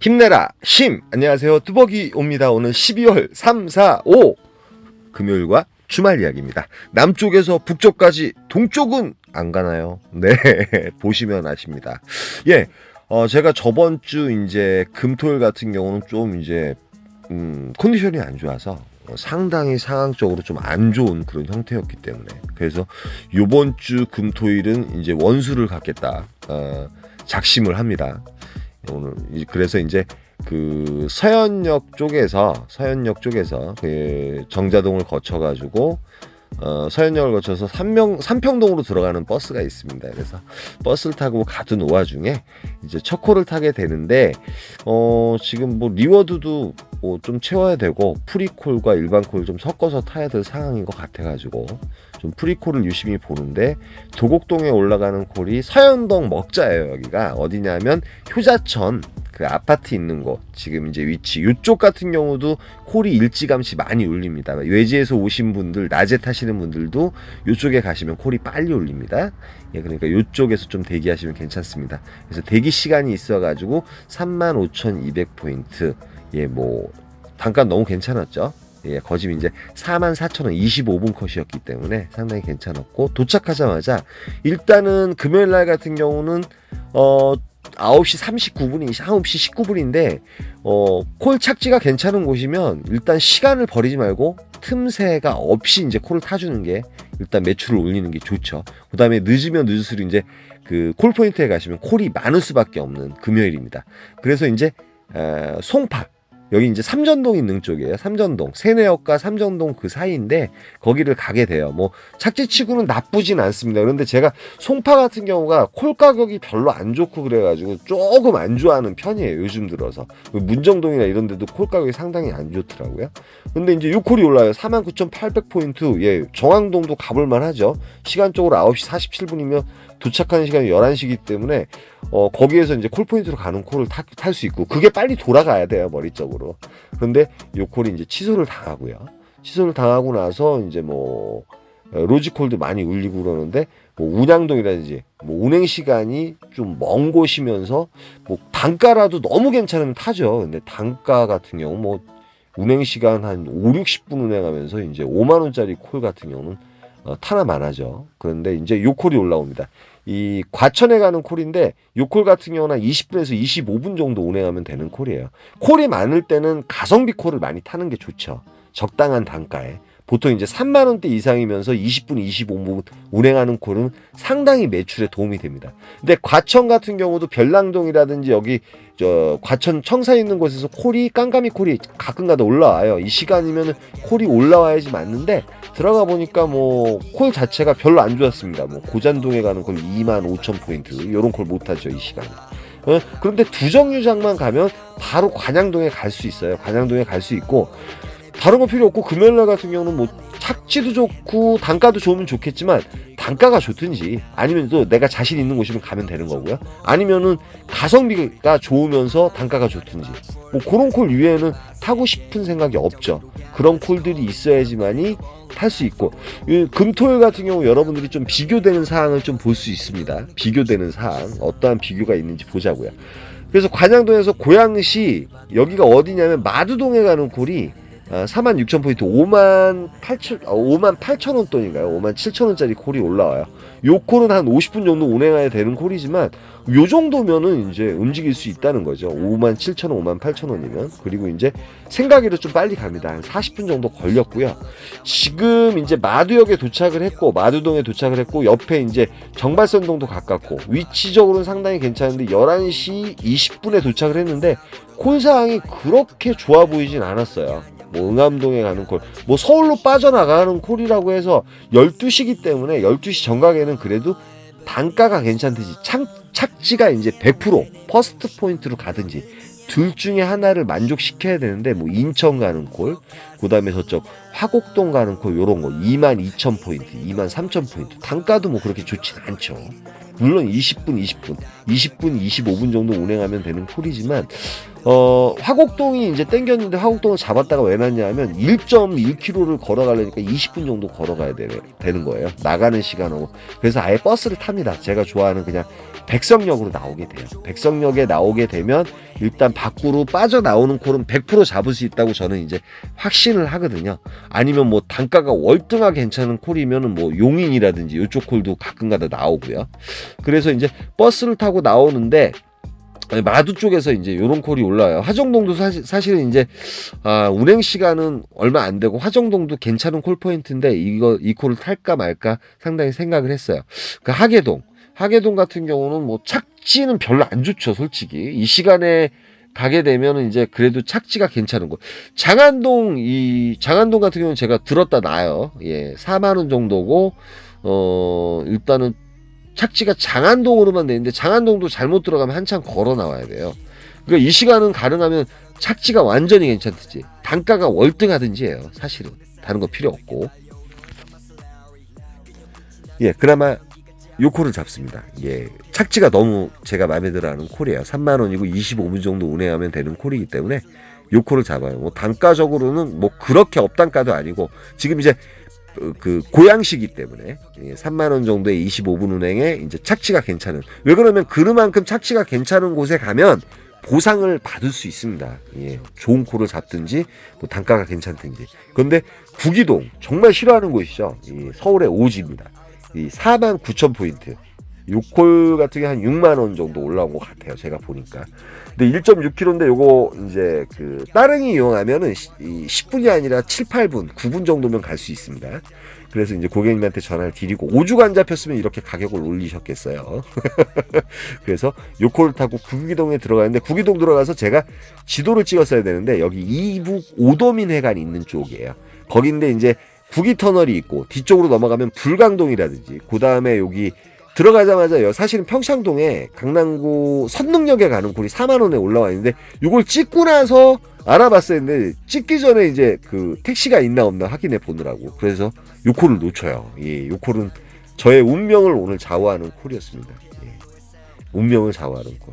힘내라. 심. 안녕하세요. 뚜벅이 옵니다. 오늘 12월 3, 4, 5 금요일과 주말 이야기입니다. 남쪽에서 북쪽까지 동쪽은 안 가나요? 네. 보시면 아십니다. 예. 어, 제가 저번 주 이제 금토일 같은 경우는 좀 이제 음, 컨디션이 안 좋아서 어, 상당히 상황적으로 좀 안 좋은 그런 형태였기 때문에 그래서 요번 주 금토일은 이제 원수를 갖겠다 어, 작심을 합니다. 오늘 이- 그래서 이제 그 서현역 쪽에서 서현역 쪽에서 그 정자동을 거쳐 가지고 어, 서현역을 거쳐서 삼명 삼평동으로 들어가는 버스가 있습니다. 그래서 버스를 타고 가던 와중에 이제 첫 콜을 타게 되는데 어 지금 뭐 리워드도 뭐 좀 채워야 되고 프리콜과 일반 콜 좀 섞어서 타야 될 상황인 것 같아가지고 좀 프리콜을 유심히 보는데 도곡동에 올라가는 콜이 서현동 먹자예요 여기가 어디냐면 효자천 그 아파트 있는 곳 지금 이제 위치 이쪽 같은 경우도 콜이 일찌감치 많이 울립니다. 외지에서 오신 분들 낮에 타시는 분들도 이쪽에 가시면 콜이 빨리 울립니다. 예 그러니까 이쪽에서 좀 대기하시면 괜찮습니다. 그래서 대기 시간이 있어가지고 35,200 포인트 예 뭐 단가 너무 괜찮았죠? 예, 거짐 이제 44,000원 25분 컷이었기 때문에 상당히 괜찮았고 도착하자마자 일단은 금요일 날 같은 경우는 어 9시 39분이 9시 19분인데 어, 콜 착지가 괜찮은 곳이면 일단 시간을 버리지 말고 틈새가 없이 이제 콜을 타주는 게 일단 매출을 올리는 게 좋죠. 그 다음에 늦으면 늦을수록 이제 그 콜 포인트에 가시면 콜이 많을 수밖에 없는 금요일입니다. 그래서 이제 에, 송파 여기 이제 삼전동 있는 쪽이에요. 삼전동 세내역과 삼전동 그 사이인데 거기를 가게 돼요. 뭐 착지치고는 나쁘진 않습니다. 그런데 제가 송파 같은 경우가 콜 가격이 별로 안 좋고 그래가지고 조금 안 좋아하는 편이에요. 요즘 들어서 문정동이나 이런 데도 콜 가격이 상당히 안 좋더라고요. 근데 이제 요 콜이 올라요. 49,800포인트. 예, 정황동도 가볼만 하죠. 시간적으로 9시 47분이면 도착하는 시간이 11시기 때문에 어, 거기에서 이제 콜 포인트로 가는 콜을 탈 수 있고 그게 빨리 돌아가야 돼요 머리 쪽으로. 그런데 요 콜이 이제 취소를 당하고요. 취소를 당하고 나서 이제 뭐 어, 로지콜도 많이 울리고 그러는데 뭐 운양동이라든지 뭐 운행 시간이 좀 먼 곳이면서 뭐 단가라도 너무 괜찮으면 타죠. 근데 단가 같은 경우 뭐 운행 시간 한 5, 60분 운행하면서 이제 5만 원짜리 콜 같은 경우는 어, 타나만 하죠 그런데 이제 요 콜이 올라옵니다 이 과천에 가는 콜인데 요콜 같은 경우는 한 20분에서 25분 정도 운행하면 되는 콜이에요. 콜이 많을 때는 가성비 콜을 많이 타는 게 좋죠. 적당한 단가에. 보통 이제 3만 원대 이상이면서 20분, 25분 운행하는 콜은 상당히 매출에 도움이 됩니다. 근데 과천 같은 경우도 별랑동이라든지 여기 저 과천 청사에 있는 곳에서 콜이 깜깜이 콜이 가끔가다 올라와요. 이 시간이면 콜이 올라와야지 맞는데 들어가 보니까 뭐 콜 자체가 별로 안 좋았습니다. 뭐 고잔동에 가는 콜 2만 5천 포인트 이런 콜 못하죠 이 시간에. 어, 그런데 두정류장만 가면 바로 관양동에 갈 수 있어요. 관양동에 갈 수 있고 다른 거 필요 없고 금요일날 같은 경우는 뭐 착지도 좋고 단가도 좋으면 좋겠지만 단가가 좋든지 아니면 또 내가 자신 있는 곳이면 가면 되는 거고요. 아니면은 가성비가 좋으면서 단가가 좋든지 뭐 그런 콜 위에는 타고 싶은 생각이 없죠. 그런 콜들이 있어야지만이 탈 수 있고 이 금토일 같은 경우 여러분들이 좀 비교되는 사항을 좀 볼 수 있습니다. 비교되는 사항 어떠한 비교가 있는지 보자고요. 그래서 관양동에서 고양시 여기가 어디냐면 마두동에 가는 콜이 아, 4만 6천 포인트 5만 8천 아, 5만 8천 원 돈인가요? 5만 7천 원짜리 콜이 올라와요. 요 콜은 한 50분 정도 운행해야 되는 콜이지만 요 정도면은 이제 움직일 수 있다는 거죠. 5만 7천 원, 5만 8천 원이면 그리고 이제 생각외로 좀 빨리 갑니다. 한 40분 정도 걸렸고요. 지금 이제 마두역에 도착을 했고 마두동에 도착을 했고 옆에 이제 정발선동도 가깝고 위치적으로는 상당히 괜찮은데 11시 20분에 도착을 했는데 콜 사항이 그렇게 좋아 보이진 않았어요. 뭐 응암동에 가는 콜, 뭐 서울로 빠져나가는 콜이라고 해서 12시기 때문에 12시 정각에는 그래도 단가가 괜찮듯이 착, 착지가 이제 100% 퍼스트 포인트로 가든지 둘 중에 하나를 만족시켜야 되는데 뭐 인천 가는 콜, 그다음에 저쪽 화곡동 가는 콜 요런 거 2만 2천 포인트, 2만 3천 포인트. 단가도 뭐 그렇게 좋진 않죠. 물론 20분, 20분, 20분, 25분 정도 운행하면 되는 콜이지만 어, 화곡동이 이제 땡겼는데 화곡동을 잡았다가 왜 났냐면 1.1km를 걸어가려니까 20분 정도 걸어가야 되, 되는 거예요. 나가는 시간하고. 그래서 아예 버스를 탑니다. 제가 좋아하는 그냥 백성역으로 나오게 돼요. 백성역에 나오게 되면 일단 밖으로 빠져나오는 콜은 100% 잡을 수 있다고 저는 이제 확신을 하거든요. 아니면 뭐 단가가 월등하게 괜찮은 콜이면은 뭐 용인이라든지 이쪽 콜도 가끔가다 나오고요. 그래서 이제 버스를 타고 나오는데 마두 쪽에서 이제 요런 콜이 올라와요. 화정동도 사실, 사실은 이제, 아, 운행 시간은 얼마 안 되고, 화정동도 괜찮은 콜 포인트인데, 이거, 이 콜을 탈까 말까 상당히 생각을 했어요. 그 하계동. 하계동 같은 경우는 뭐 착지는 별로 안 좋죠, 솔직히. 이 시간에 가게 되면은 이제 그래도 착지가 괜찮은 거. 장안동, 이, 장안동 같은 경우는 제가 들었다 놔요. 예, 4만 원 정도고, 어, 일단은 착지가 장안동으로만 돼 있는데 장안동도 잘못 들어가면 한참 걸어 나와야 돼요. 그러니까 이 시간은 가능하면 착지가 완전히 괜찮든지 단가가 월등하든지 해요. 사실은 다른 거 필요 없고. 예, 그나마 요 콜을 잡습니다. 예, 착지가 너무 제가 마음에 들어하는 콜이에요. 3만 원이고 25분 정도 운행하면 되는 콜이기 때문에 요 콜을 잡아요. 뭐 단가적으로는 뭐 그렇게 업단가도 아니고 지금 이제 그, 그 고양시기 때문에 예, 3만 원 정도의 25분 운행에 이제 착지가 괜찮은 왜 그러면 그만큼 착지가 괜찮은 곳에 가면 보상을 받을 수 있습니다. 예, 좋은 코를 잡든지 뭐 단가가 괜찮든지. 그런데 구기동 정말 싫어하는 곳이죠. 이 서울의 오지입니다. 이 4만 9천 포인트. 요콜 같은 게 한 6만 원 정도 올라온 것 같아요. 제가 보니까. 근데 1.6km인데 요거 이제 그 따릉이 이용하면은 시- 이 10분이 아니라 7, 8분, 9분 정도면 갈 수 있습니다. 그래서 이제 고객님한테 전화를 드리고 오주가 안 잡혔으면 이렇게 가격을 올리셨겠어요. 그래서 요콜 타고 구기동에 들어가는데 구기동 들어가서 제가 지도를 찍었어야 되는데 여기 이북 오도민 회관이 있는 쪽이에요. 거긴데 이제 구기 터널이 있고 뒤쪽으로 넘어가면 불강동이라든지 그 다음에 여기 들어가자마자 요 사실은 평창동에 강남구 선릉역에 가는 콜이 4만 원에 올라와 있는데 이걸 찍고 나서 알아봤어야 했는데 찍기 전에 이제 그 택시가 있나 없나 확인해 보느라고 그래서 요 콜을 놓쳐요. 예, 요 콜은 저의 운명을 오늘 좌우하는 콜이었습니다. 예. 운명을 좌우하는 콜.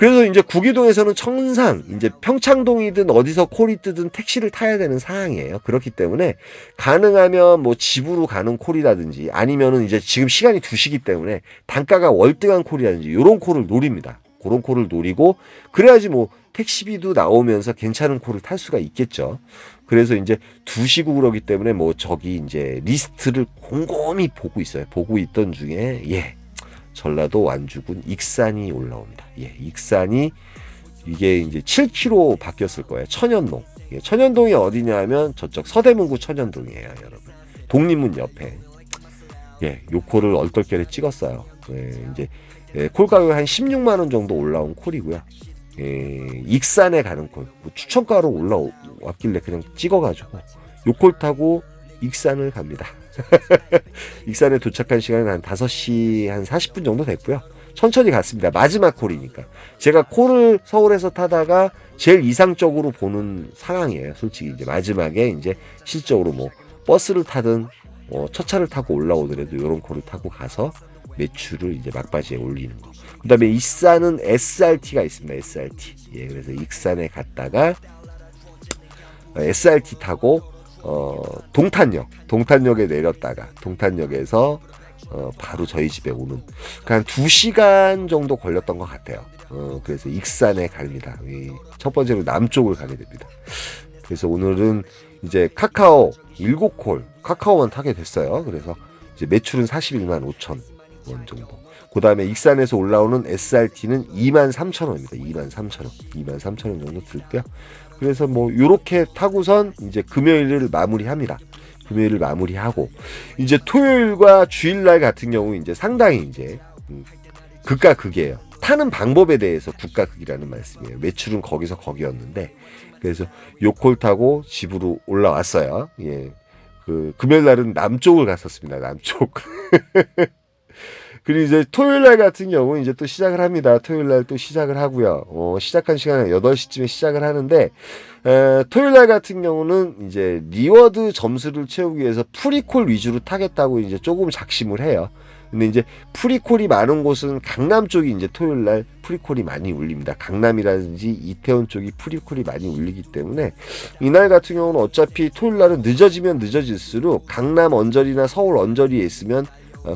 그래서 이제 구기동에서는 청상, 이제 평창동이든 어디서 콜이 뜨든 택시를 타야 되는 상황이에요. 그렇기 때문에 가능하면 뭐 집으로 가는 콜이라든지 아니면은 이제 지금 시간이 2시기 때문에 단가가 월등한 콜이라든지 요런 콜을 노립니다. 그런 콜을 노리고 그래야지 뭐 택시비도 나오면서 괜찮은 콜을 탈 수가 있겠죠. 그래서 이제 2시고 그러기 때문에 뭐 저기 이제 리스트를 곰곰이 보고 있어요. 보고 있던 중에 예. 전라도 완주군 익산이 올라옵니다. 예, 익산이 이게 이제 7km 바뀌었을 거예요. 천연동. 예, 천연동이 어디냐면 저쪽 서대문구 천연동이에요, 여러분. 독립문 옆에. 예, 요코를 얼떨결에 찍었어요. 예, 이제 예, 콜 가격이 한 16만 원 정도 올라온 콜이고요. 예, 익산에 가는 콜. 뭐 추천가로 올라왔길래 그냥 찍어가지고 요콜 타고 익산을 갑니다. 익산에 도착한 시간은 한 5시 한 40분 정도 됐고요. 천천히 갔습니다. 마지막 콜이니까. 제가 콜을 서울에서 타다가 제일 이상적으로 보는 상황이에요. 솔직히 이제 마지막에 이제 실적으로 뭐 버스를 타든 뭐 첫 차를 타고 올라오더라도 이런 콜을 타고 가서 매출을 이제 막바지에 올리는 거. 그 다음에 익산은 SRT가 있습니다. SRT. 예, 그래서 익산에 갔다가 SRT 타고 어, 동탄역, 동탄역에 내렸다가 동탄역에서 어, 바로 저희 집에 오는 그한 2시간 정도 걸렸던 것 같아요. 어, 그래서 익산에 갑니다. 이첫 번째로 남쪽을 가게 됩니다. 그래서 오늘은 이제 카카오 7콜 카카오만 타게 됐어요. 그래서 이제 매출은 41만 5천 원 정도. 그 다음에 익산에서 올라오는 SRT는 2만 3천 원입니다. 2만 3천 원. 2만 3천 원 정도 들고요. 그래서 뭐 요렇게 타고선 이제 금요일을 마무리합니다. 금요일을 마무리하고 이제 토요일과 주일날 같은 경우 이제 상당히 이제 음, 극과 극이에요. 타는 방법에 대해서 극과 극이라는 말씀이에요. 매출은 거기서 거기였는데 그래서 요콜 타고 집으로 올라왔어요. 예. 그 금요일 날은 남쪽을 갔었습니다. 남쪽. 그리고 이제 토요일 날 같은 경우는 이제 또 시작을 합니다. 토요일 날 또 시작을 하고요. 어, 시작한 시간은 8시쯤에 시작을 하는데, 에, 토요일 날 같은 경우는 이제 리워드 점수를 채우기 위해서 프리콜 위주로 타겠다고 이제 조금 작심을 해요. 근데 이제 프리콜이 많은 곳은 강남 쪽이 이제 토요일 날 프리콜이 많이 울립니다. 강남이라든지 이태원 쪽이 프리콜이 많이 울리기 때문에 이날 같은 경우는 어차피 토요일 날은 늦어지면 늦어질수록 강남 언저리나 서울 언저리에 있으면 어,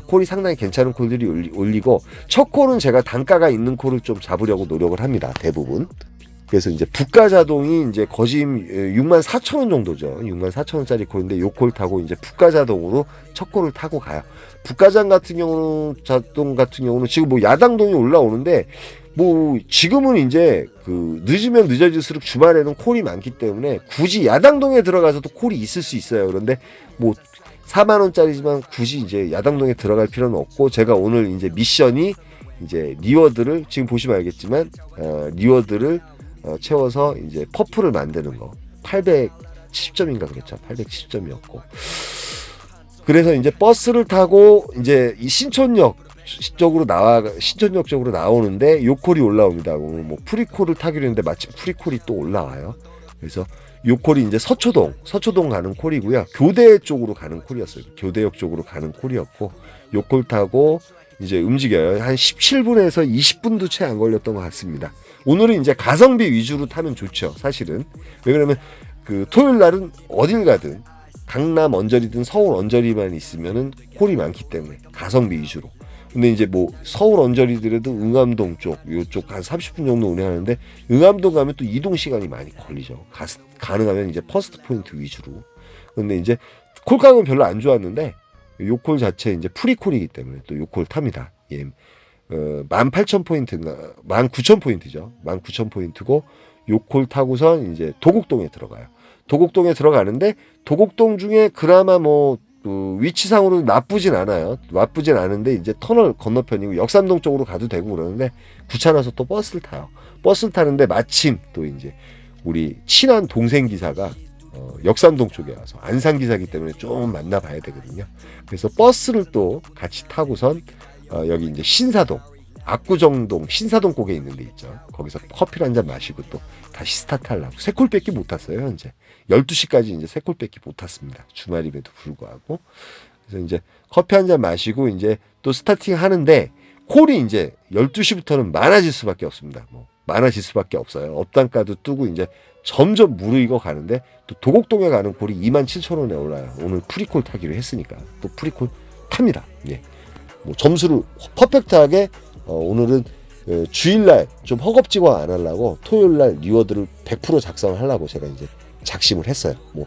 콜이 상당히 괜찮은 콜들이 올리- 올리고 첫 콜은 제가 단가가 있는 콜을 좀 잡으려고 노력을 합니다. 대부분. 그래서 이제 북가 자동이 이제 거짐 6만 4천 원 정도죠. 6만 4천 원짜리 콜인데 요 콜 타고 이제 북가 자동으로 첫 콜을 타고 가요. 북가장 같은 경우는 자동 같은 경우는 지금 뭐 야당동이 올라오는데 뭐 지금은 이제 그 늦으면 늦어질수록 주말에는 콜이 많기 때문에 굳이 야당동에 들어가서도 콜이 있을 수 있어요. 그런데 뭐 4만 원짜리지만 굳이 이제 야당동에 들어갈 필요는 없고 제가 오늘 이제 미션이 이제 리워드를 지금 보시면 알겠지만 어, 리워드를 어, 채워서 이제 퍼프를 만드는 거 870점인가 그랬죠 870점이었고 그래서 이제 버스를 타고 이제 이 신촌역 쪽으로 나와 신촌역 쪽으로 나오는데 요콜이 올라옵니다. 오늘 뭐 프리콜을 타기로 했는데 마침 프리콜이 또 올라와요. 그래서 요 콜이 이제 서초동 서초동 가는 콜이고요. 교대 쪽으로 가는 콜이었어요. 교대역 쪽으로 가는 콜이었고 요 콜 타고 이제 움직여요. 한 17분에서 20분도 채 안 걸렸던 것 같습니다. 오늘은 이제 가성비 위주로 타면 좋죠. 사실은 왜 그러면 그 토요일 날은 어딜 가든 강남 언저리든 서울 언저리만 있으면은 콜이 많기 때문에 가성비 위주로. 근데 이제 뭐 서울 언저리들에도 응암동 쪽 요쪽 한 30분 정도 운행하는데 응암동 가면 또 이동 시간이 많이 걸리죠. 가, 가능하면 이제 퍼스트 포인트 위주로. 근데 이제 콜값은 별로 안 좋았는데 요콜 자체 이제 프리콜이기 때문에 또 요콜 탑니다. 예. 어, 18,000포인트인가 19,000포인트죠. 19,000포인트고 요콜 타고선 이제 도곡동에 들어가요. 도곡동에 들어가는데 도곡동 중에 그나마 뭐 그 위치상으로 나쁘진 않아요. 나쁘진 않은데 이제 터널 건너편이고 역삼동 쪽으로 가도 되고 그러는데 귀찮아서 또 버스를 타요. 버스를 타는데 마침 또 이제 우리 친한 동생 기사가 어, 역삼동 쪽에 와서 안산 기사기 때문에 좀 만나봐야 되거든요. 그래서 버스를 또 같이 타고선 어, 여기 이제 신사동 압구정동 신사동 꼭에 있는 데 있죠. 거기서 커피를 한 잔 마시고 또 다시 스타트 하려고. 세 콜밖에 못 탔어요, 현재. 12시까지 이제 세 콜밖에 못 탔습니다. 주말임에도 불구하고. 그래서 이제 커피 한 잔 마시고 이제 또 스타팅 하는데 콜이 이제 12시부터는 많아질 수밖에 없습니다. 뭐 많아질 수밖에 없어요. 업단가도 뜨고 이제 점점 무르익어 가는데 또 도곡동에 가는 콜이 2만 7천 원에 올라요. 오늘 프리콜 타기로 했으니까 또 프리콜 탑니다. 예. 뭐 점수를 퍼펙트하게 어, 오늘은 어, 주일날 좀 허겁지겁 안 하려고 토요일날 리워드를 100% 작성을 하려고 제가 이제 작심을 했어요. 뭐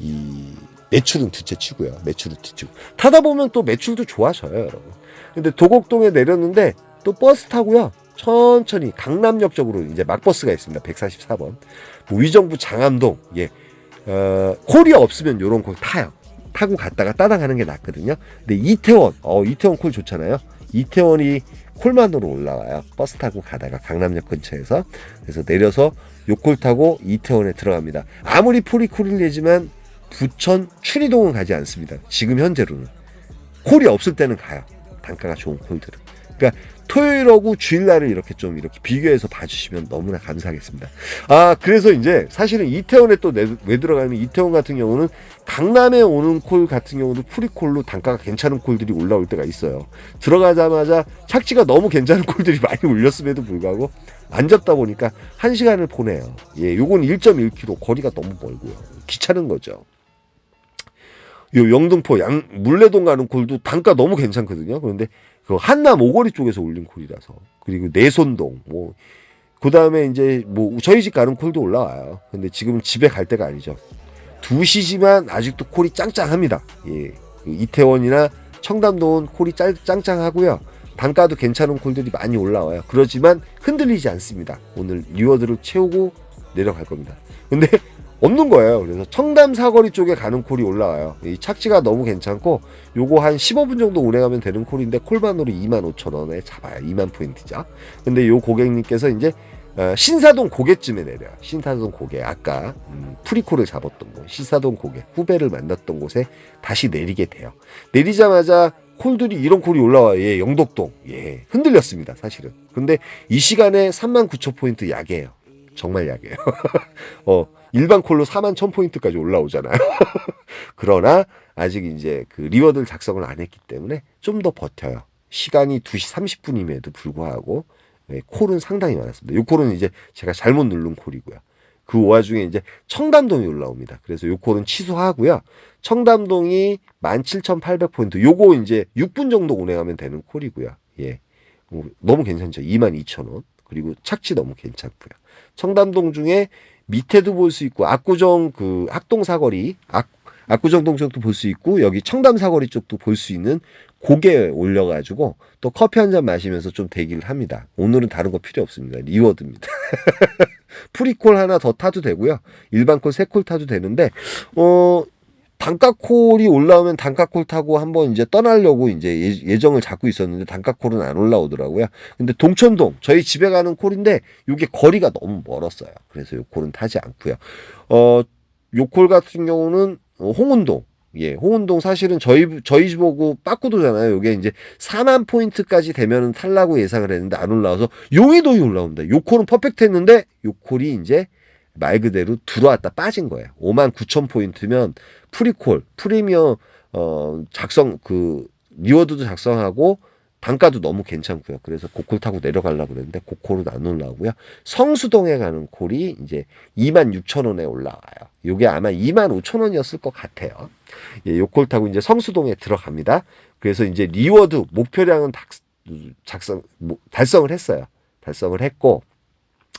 이 매출은 둘째 치고요. 매출은 뒤치고 타다 보면 또 매출도 좋아져요, 여러분. 근데 도곡동에 내렸는데 또 버스 타고요. 천천히 강남역 쪽으로 이제 막버스가 있습니다. 144번. 뭐 위정부 장암동. 예. 어, 콜이 없으면 요런 콜 타요. 타고 갔다가 따당하는 게 낫거든요. 근데 이태원, 어, 이태원 콜 좋잖아요. 이태원이 콜만으로 올라와요. 버스 타고 가다가 강남역 근처에서. 그래서 내려서 요콜 타고 이태원에 들어갑니다. 아무리 내지만 부천 추리동은 가지 않습니다. 지금 현재로는. 콜이 없을 때는 가요. 단가가 좋은 콜들은. 그러니까 토요일하고 주일날을 이렇게 좀 이렇게 비교해서 봐주시면 너무나 감사하겠습니다. 아 그래서 이제 사실은 이태원에 또 왜 들어가면 이태원 같은 경우는 강남에 오는 콜 같은 경우도 프리콜로 단가가 괜찮은 콜들이 올라올 때가 있어요. 들어가자마자 착지가 너무 괜찮은 콜들이 많이 올렸음에도 불구하고 앉았다 보니까 한 시간을 보내요. 예, 요건 1.1km 거리가 너무 멀고요. 귀찮은 거죠. 요 영등포 양 물레동 가는 콜도 단가 너무 괜찮거든요. 그런데 그 한남 오거리 쪽에서 올린 콜이라서 그리고 내손동 뭐 그다음에 이제 뭐 저희 집 가는 콜도 올라와요. 근데 지금은 집에 갈 때가 아니죠. 2시지만 아직도 콜이 짱짱합니다. 예. 그 이태원이나 청담동은 콜이 짤, 짱짱하고요. 단가도 괜찮은 콜들이 많이 올라와요. 그렇지만 흔들리지 않습니다. 오늘 리워드를 채우고 내려갈 겁니다. 근데 없는 거예요. 그래서 청담 사거리 쪽에 가는 콜이 올라와요. 이 착지가 너무 괜찮고 요거 한 15분 정도 운행하면 되는 콜인데 콜만으로 25,000원에 잡아요. 2만 포인트죠. 근데 요 고객님께서 이제 어, 신사동 고개쯤에 내려요. 신사동 고개 아까 음, 프리콜을 잡았던 곳 신사동 고개 후배를 만났던 곳에 다시 내리게 돼요. 내리자마자 콜들이 이런 콜이 올라와요. 예, 영덕동. 예, 흔들렸습니다. 사실은. 근데 이 시간에 3만 9천 포인트 약이에요. 정말 약이에요. 어, 일반 콜로 4만 1천 포인트까지 올라오잖아요. 그러나 아직 이제 그 리워드를 작성을 안 했기 때문에 좀 더 버텨요. 시간이 2시 30분임에도 불구하고 예, 콜은 상당히 많았습니다. 이 콜은 이제 제가 잘못 누른 콜이고요. 그 와중에 이제 청담동이 올라옵니다. 그래서 요 콜은 취소하고요. 청담동이 17,800포인트. 요거 이제 6분 정도 운행하면 되는 콜이고요. 예. 뭐 너무 괜찮죠. 22,000원. 그리고 착지 너무 괜찮고요. 청담동 중에 밑에도 볼 수 있고 압구정 그 학동 사거리, 압, 압구정 동 쪽도 볼 수 있고 여기 청담 사거리 쪽도 볼 수 있는 고개 올려가지고 또 커피 한 잔 마시면서 좀 대기를 합니다. 오늘은 다른 거 필요 없습니다. 리워드입니다. 프리콜 하나 더 타도 되고요. 일반 콜 세콜 타도 되는데 어 단가콜이 올라오면 단가콜 타고 한번 이제 떠나려고 이제 예- 예정을 잡고 있었는데 단가콜은 안 올라오더라고요. 근데 동천동 저희 집에 가는 콜인데 이게 거리가 너무 멀었어요. 그래서 요 콜은 타지 않고요. 어, 요 콜 같은 경우는 어, 홍은동 예, 홍은동 사실은 저희 저희 집 오고 빠꾸도잖아요. 요게 이제 4만 포인트까지 되면은 탈라고 예상을 했는데 안 올라와서 용의동이 올라옵니다. 요 콜은 퍼펙트 했는데 요 콜이 이제 말 그대로 들어왔다 빠진 거예요. 5만 9천 포인트면 프리콜, 프리미엄 어 작성 그 리워드도 작성하고 단가도 너무 괜찮고요. 그래서 고콜 타고 내려가려고 그랬는데 고콜은 안 올라오고요. 성수동에 가는 콜이 이제 2만 6천 원에 올라와요. 요게 아마 2만 5천 원이었을 것 같아요. 예, 요콜 타고 이제 성수동에 들어갑니다. 그래서 이제 리워드 목표량은 닥- 작성 뭐, 달성을 했어요. 달성을 했고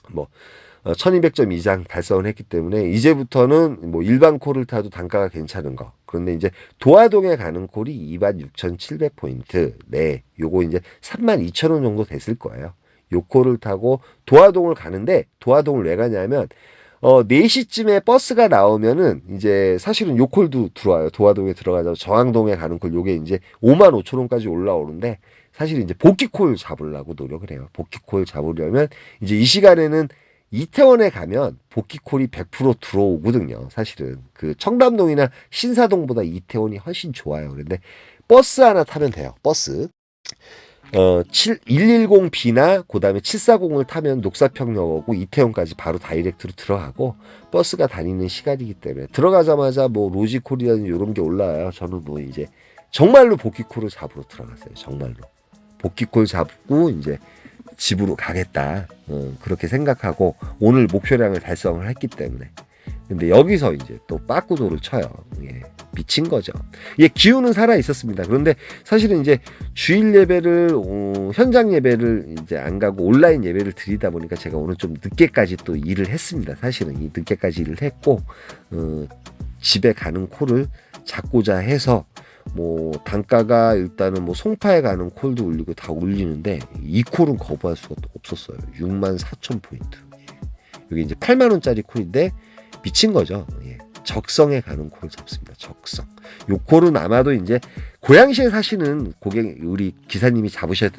뭐 1200점 이상 달성을 했기 때문에 이제부터는 뭐 일반 콜을 타도 단가가 괜찮은 거. 그런데 이제 도화동에 가는 콜이 26,700포인트. 네. 요거 이제 32,000원 정도 됐을 거예요. 요 콜을 타고 도화동을 가는데 도화동을 왜 가냐면 어 4시쯤에 버스가 나오면은 이제 사실은 요 콜도 들어와요. 도화동에 들어가서 저항동에 가는 콜 요게 이제 5만 5천 원까지 올라오는데 사실 이제 복귀콜 잡으려고 노력을 해요. 복귀콜 잡으려면 이제 이 시간에는 이태원에 가면 복귀콜이 100% 들어오거든요. 사실은 그 청담동이나 신사동보다 이태원이 훨씬 좋아요. 그런데 버스 하나 타면 돼요. 버스. 어, 7, 110B나 그 다음에 740을 타면 녹사평역 오고 이태원까지 바로 다이렉트로 들어가고 버스가 다니는 시간이기 때문에 들어가자마자 뭐 로지콜이라는 이런 게 올라와요. 저는 뭐 이제 정말로 복귀콜을 잡으러 들어갔어요. 정말로. 복귀콜 잡고 이제 집으로 가겠다. 어, 그렇게 생각하고 오늘 목표량을 달성을 했기 때문에. 근데 여기서 이제 또 빠꾸도를 쳐요. 예, 미친 거죠. 예, 기운은 살아 있었습니다. 그런데 사실은 이제 주일 예배를 어, 현장 예배를 이제 안 가고 온라인 예배를 드리다 보니까 제가 오늘 좀 늦게까지 또 일을 했습니다. 사실은 이 늦게까지 일을 했고 어, 집에 가는 코를 잡고자 해서 뭐 단가가 일단은 뭐 송파에 가는 콜도 울리고 다 울리는데 이 콜은 거부할 수가 또 없었어요. 6만 4천 포인트. 여기 이제 8만 원짜리 콜인데 미친 거죠. 예. 적성에 가는 콜을 잡습니다. 적성. 요 콜은 아마도 이제 고양시에 사시는 고객 우리 기사님이 잡으셔야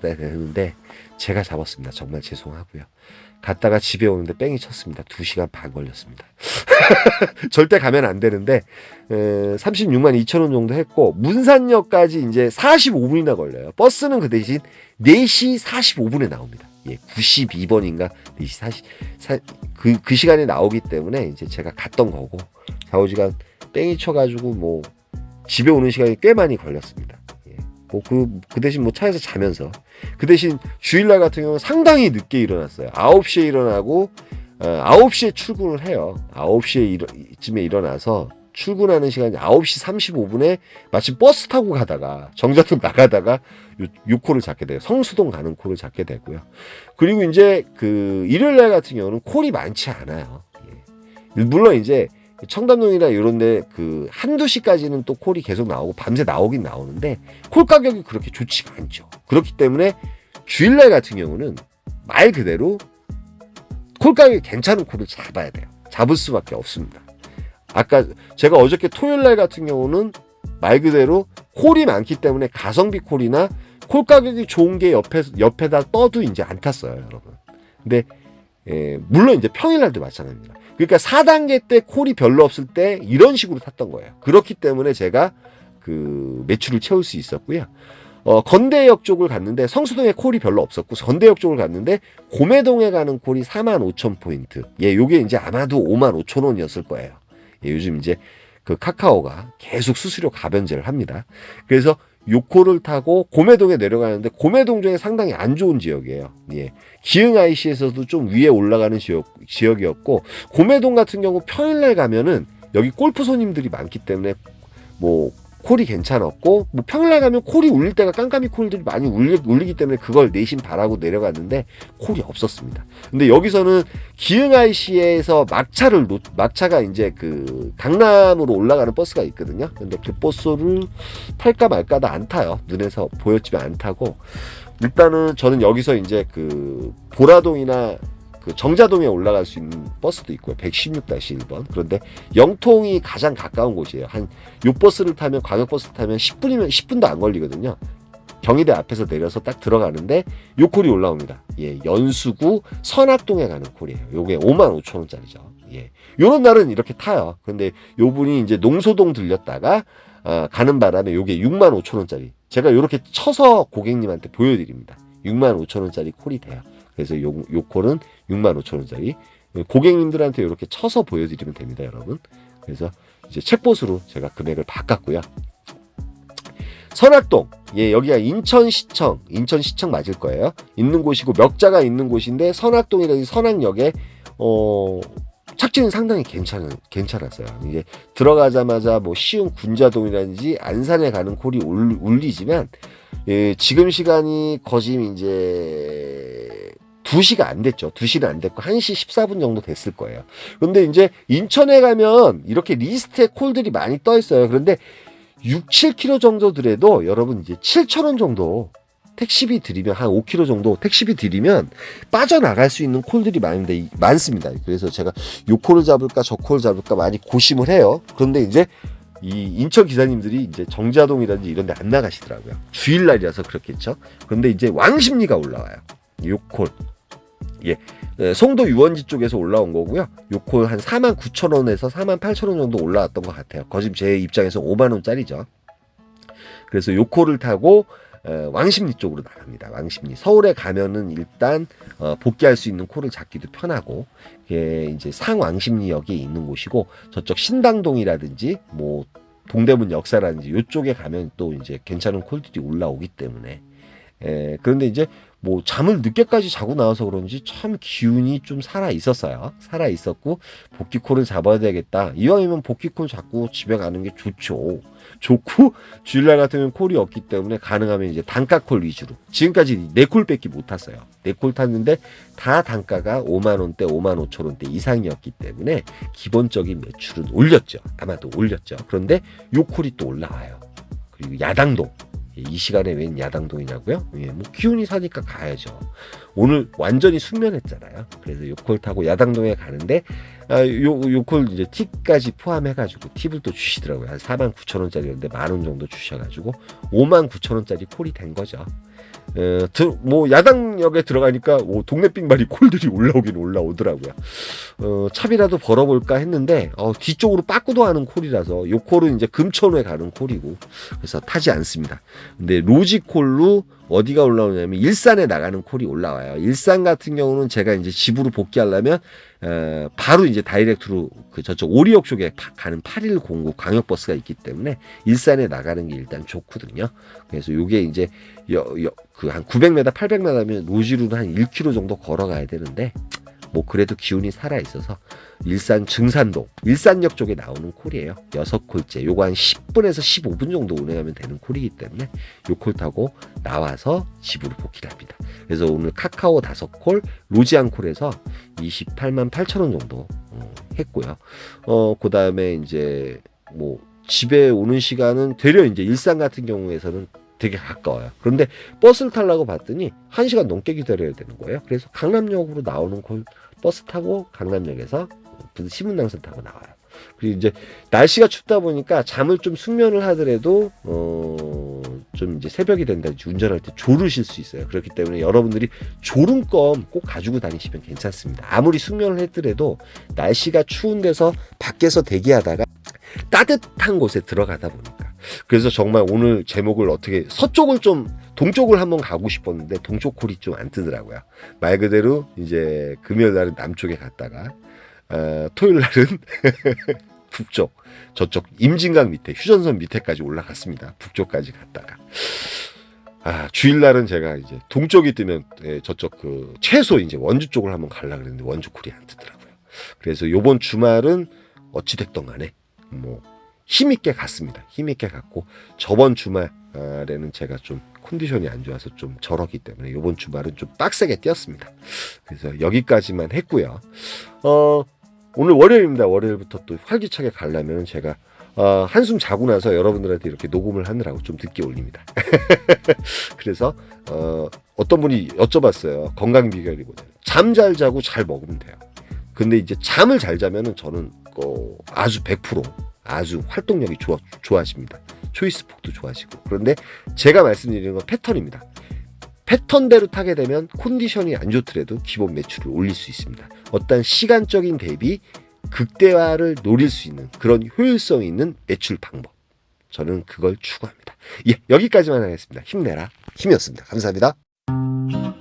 되는데 제가 잡았습니다. 정말 죄송하고요. 갔다가 집에 오는데 뺑이 쳤습니다. 2시간 반 걸렸습니다. 절대 가면 안 되는데 에, 36만 2천 원 정도 했고 문산역까지 이제 45분이나 걸려요. 버스는 그 대신 4시 45분에 나옵니다. 예, 92번인가 4시 40, 사, 그, 그 시간에 나오기 때문에 이제 제가 갔던 거고 좌우지간 뺑이 쳐가지고 뭐 집에 오는 시간이 꽤 많이 걸렸습니다. 예, 뭐그 그 대신 뭐 차에서 자면서 그 대신 주일날 같은 경우는 상당히 늦게 일어났어요. 9시에 일어나고 어, 9시에 출근을 해요. 9시에 일어, 쯤에 일어나서 출근하는 시간이 9시 35분에 마침 버스 타고 가다가 정자동 나가다가 요, 요 콜을 잡게 돼요. 성수동 가는 콜을 잡게 되고요. 그리고 이제 그 일요일 날 같은 경우는 콜이 많지 않아요. 예. 물론 이제 청담동이나 이런데 그 한두 시까지는 또 콜이 계속 나오고 밤새 나오긴 나오는데 콜 가격이 그렇게 좋지가 않죠. 그렇기 때문에 주일날 같은 경우는 말 그대로 콜 가격이 괜찮은 콜을 잡아야 돼요. 잡을 수밖에 없습니다. 아까 제가 어저께 토요일 날 같은 경우는 말 그대로 콜이 많기 때문에 가성비 콜이나 콜 가격이 좋은 게 옆에 옆에다 떠도 이제 안 탔어요, 여러분. 근데 예, 물론 이제 평일 날도 마찬가지입니다. 그러니까 4단계 때 콜이 별로 없을 때 이런 식으로 탔던 거예요. 그렇기 때문에 제가 그그 매출을 채울 수 있었고요. 어, 건대역 쪽을 갔는데 성수동에 콜이 별로 없었고 건대역 쪽을 갔는데 고매동에 가는 콜이 4만 5천 포인트. 예, 요게 이제 아마도 5만 5천 원이었을 거예요. 예, 요즘 이제 그 카카오가 계속 수수료 가변제를 합니다. 그래서 요코를 타고 고매동에 내려가는데 고매동 중에 상당히 안 좋은 지역이에요. 예. 기흥 IC에서도 좀 위에 올라가는 지역, 지역이었고 고매동 같은 경우 평일날 가면은 여기 골프 손님들이 많기 때문에 뭐 콜이 괜찮았고 뭐 평일날 가면 콜이 울릴 때가 깜깜이 콜들이 많이 울리, 울리기 때문에 그걸 내심 바라고 내려갔는데 콜이 없었습니다. 근데 여기서는 기흥 IC에서 막차를 놓, 막차가 이제 그 강남으로 올라가는 버스가 있거든요. 근데 그 버스를 탈까 말까도 안 타요. 눈에서 보였지만 안 타고 일단은 저는 여기서 이제 그 보라동이나 그 정자동에 올라갈 수 있는 버스도 있고요. 116-1번. 그런데 영통이 가장 가까운 곳이에요. 한 요 버스를 타면 광역버스 타면 10분이면 10분도 안 걸리거든요. 경희대 앞에서 내려서 딱 들어가는데 요 콜이 올라옵니다. 예, 연수구 선악동에 가는 콜이에요. 요게 5만 5천 원짜리죠. 예. 요런 날은 이렇게 타요. 근데 요 분이 이제 농소동 들렸다가 아, 가는 바람에 요게 6만 5천 원짜리. 제가 요렇게 쳐서 고객님한테 보여드립니다. 6만 5천 원짜리 콜이 돼요. 그래서 요, 요 콜은 6만 5천 원짜리. 고객님들한테 이렇게 쳐서 보여드리면 됩니다, 여러분. 그래서 이제 책봇으로 제가 금액을 바꿨고요. 선악동, 예, 여기가 인천시청, 인천시청 맞을 거예요. 있는 곳이고 멱자가 있는 곳인데 선악동이라는 선악역에 어 착지는 상당히 괜찮은 괜찮았어요. 이제 들어가자마자 뭐 시흥 군자동이라든지 안산에 가는 콜이 울, 울리지만 예, 지금 시간이 거짐 이제 2시가 안 됐죠. 2시는 안 됐고 1시 14분 정도 됐을 거예요. 근데 이제 인천에 가면 이렇게 리스트에 콜들이 많이 떠 있어요. 그런데 6, 7km 정도 들에도 여러분 이제 7,000원 정도 택시비 드리면 한 5km 정도 택시비 드리면 빠져나갈 수 있는 콜들이 많은데 많습니다. 그래서 제가 요 콜을 잡을까 저 콜을 잡을까 많이 고심을 해요. 그런데 이제 이 인천 기사님들이 이제 정자동이라든지 이런 데 안 나가시더라고요. 주일날이라서 그렇겠죠. 그런데 이제 왕십리가 올라와요. 요 콜. 예. 에, 송도 유원지 쪽에서 올라온 거고요. 요콜 한 4만 9천 원에서 4만 8천 원 정도 올라왔던 것 같아요. 거짓 제 입장에서 5만 원짜리죠. 그래서 요 콜을 타고 어, 왕십리 쪽으로 나갑니다. 왕십리 서울에 가면은 일단 어, 복귀할 수 있는 콜을 잡기도 편하고 이게 이제 상왕십리역에 있는 곳이고 저쪽 신당동이라든지 뭐 동대문 역사라든지 이쪽에 가면 또 이제 괜찮은 콜들이 올라오기 때문에 에, 그런데 이제 뭐 잠을 늦게까지 자고 나와서 그런지 참 기운이 좀 살아 있었어요. 살아 있었고 복귀콜을 잡아야 되겠다. 이왕이면 복귀콜 잡고 집에 가는 게 좋죠. 좋고 주일날 같으면 콜이 없기 때문에 가능하면 이제 단가콜 위주로 지금까지 네 콜밖에 못 탔어요. 네 콜 탔는데 다 단가가 5만 원대, 5만 5천 원대 이상이었기 때문에 기본적인 매출은 올렸죠. 아마도 올렸죠. 그런데 요 콜이 또 올라와요. 그리고 야당동 예, 이 시간에 웬 야당동이냐고요? 예, 뭐 기운이 사니까 가야죠. 오늘 완전히 숙면했잖아요. 그래서 요콜 타고 야당동에 가는데 아, 요 요콜 이제 팁까지 포함해가지고 팁을 또 주시더라고요. 한 4만 9천 원짜리였는데 만 원 정도 주셔가지고 5만 9천 원짜리 콜이 된 거죠. 에, 드, 뭐 야당역에 들어가니까 뭐 동네 빙발이 콜들이 올라오긴 올라오더라고요. 어, 차비라도 벌어볼까 했는데 어, 뒤쪽으로 빠꾸도 하는 콜이라서 요 콜은 이제 금천후에 가는 콜이고 그래서 타지 않습니다. 근데 로지콜로 어디가 올라오냐면 일산에 나가는 콜이 올라와요. 일산 같은 경우는 제가 이제 집으로 복귀하려면 어, 바로 이제 다이렉트로 그 저쪽 오리역 쪽에 파- 가는 8109 광역버스가 있기 때문에 일산에 나가는 게 일단 좋거든요. 그래서 요게 이제 그한 900m, 800m면 로지로는 한 1km 정도 걸어가야 되는데 뭐 그래도 기운이 살아 있어서 일산 증산동 일산역 쪽에 나오는 콜이에요. 여섯 콜째. 요거 한 10분에서 15분 정도 운행하면 되는 콜이기 때문에 요 콜 타고 나와서 집으로 복귀를 합니다. 그래서 오늘 카카오 다섯 콜, 로지안 콜에서 28만 8천 원 정도 어, 했고요. 어, 그 다음에 이제 뭐 집에 오는 시간은 되려 이제 일산 같은 경우에서는 되게 가까워요. 그런데 버스를 타려고 봤더니 1시간 넘게 기다려야 되는 거예요. 그래서 강남역으로 나오는 콜 버스 타고 강남역에서 신문낭선 타고 나와요. 그리고 이제 날씨가 춥다 보니까 잠을 좀 숙면을 하더라도 어 좀 이제 새벽이 된다든지 운전할 때 졸으실 수 있어요. 그렇기 때문에 여러분들이 졸음껌 꼭 가지고 다니시면 괜찮습니다. 아무리 숙면을 했더라도 날씨가 추운 데서 밖에서 대기하다가 따뜻한 곳에 들어가다 보니까 그래서 정말 오늘 제목을 어떻게 서쪽을 좀 동쪽을 한번 가고 싶었는데 동쪽 콜이 좀 안 뜨더라고요. 말 그대로 이제 금요일 날은 남쪽에 갔다가 어, 토요일 날은 북쪽 저쪽 임진강 밑에 휴전선 밑에까지 올라갔습니다. 북쪽까지 갔다가 아 주일 날은 제가 이제 동쪽이 뜨면 예, 저쪽 그 최소 이제 원주 쪽을 한번 가려 그랬는데 원주 콜이 안 뜨더라고요. 그래서 요번 주말은 어찌 됐던 간에 뭐 힘있게 갔습니다. 힘있게 갔고 저번 주말에는 제가 좀 컨디션이 안 좋아서 좀 절었기 때문에 이번 주말은 좀 빡세게 뛰었습니다. 그래서 여기까지만 했고요. 어, 오늘 월요일입니다. 월요일부터 또 활기차게 가려면 제가 어, 한숨 자고 나서 여러분들한테 이렇게 녹음을 하느라고 좀 늦게 올립니다. 그래서 어, 어떤 분이 여쭤봤어요. 건강 비결이거든요. 잠잘 자고 잘 먹으면 돼요. 근데 이제 잠을 잘 자면은 저는 어, 아주 100% 아주 활동력이 좋아, 좋아집니다. 초이스 폭도 좋아지고. 그런데 제가 말씀드리는 건 패턴입니다. 패턴대로 타게 되면 컨디션이 안 좋더라도 기본 매출을 올릴 수 있습니다. 어떤 시간적인 대비 극대화를 노릴 수 있는 그런 효율성 있는 매출 방법. 저는 그걸 추구합니다. 예, 여기까지만 하겠습니다. 힘내라. 힘이었습니다. 감사합니다. 다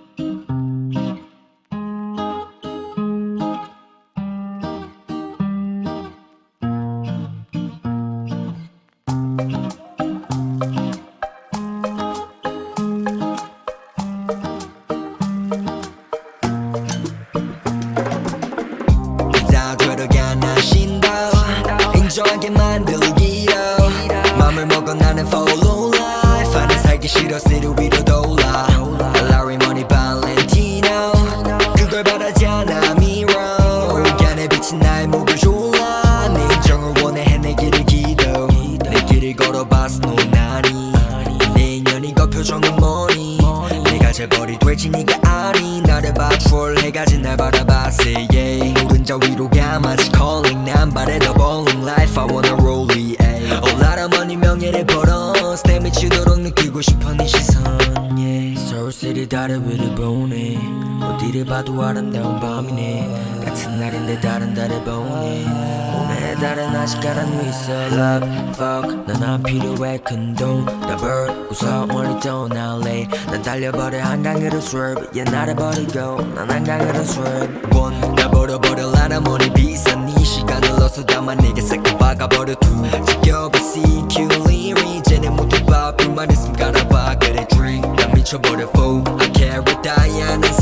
걸어봤어 넌 아니? 내 인연이 거 표정은 뭐니 내가 재벌이 될지 네가 아니? 나를 봐 troll 해가지 날 바라봤어 yeah 노른자 위로 가 마치 calling 난 바래 더 bowling life. I wanna roll it money 명예를 벌어 내 미치도록 느끼고 싶어 네 시선 yeah. 서울시리 다리 위를 보네. 어디를 봐도 아름다운 밤이네. 같은 날인데 다른 달을 보네. 오늘의 달은 아직 가라앉아 있어. Love, fuck 넌안 필요해 큰돈 더블 웃어 멀리 떠날래 난 달려버려 한강으로 swerve. 얘 나를 버리고 난 한강으로 swerve. 원나 버려버려 라라머니 비싼 네 너서 나만 내게싹 박아버려 두 지겨워 CQ리 이제는 모두 밥 이만 있음 갈아봐 그래 drink 난 미쳐버려 fool I can't retire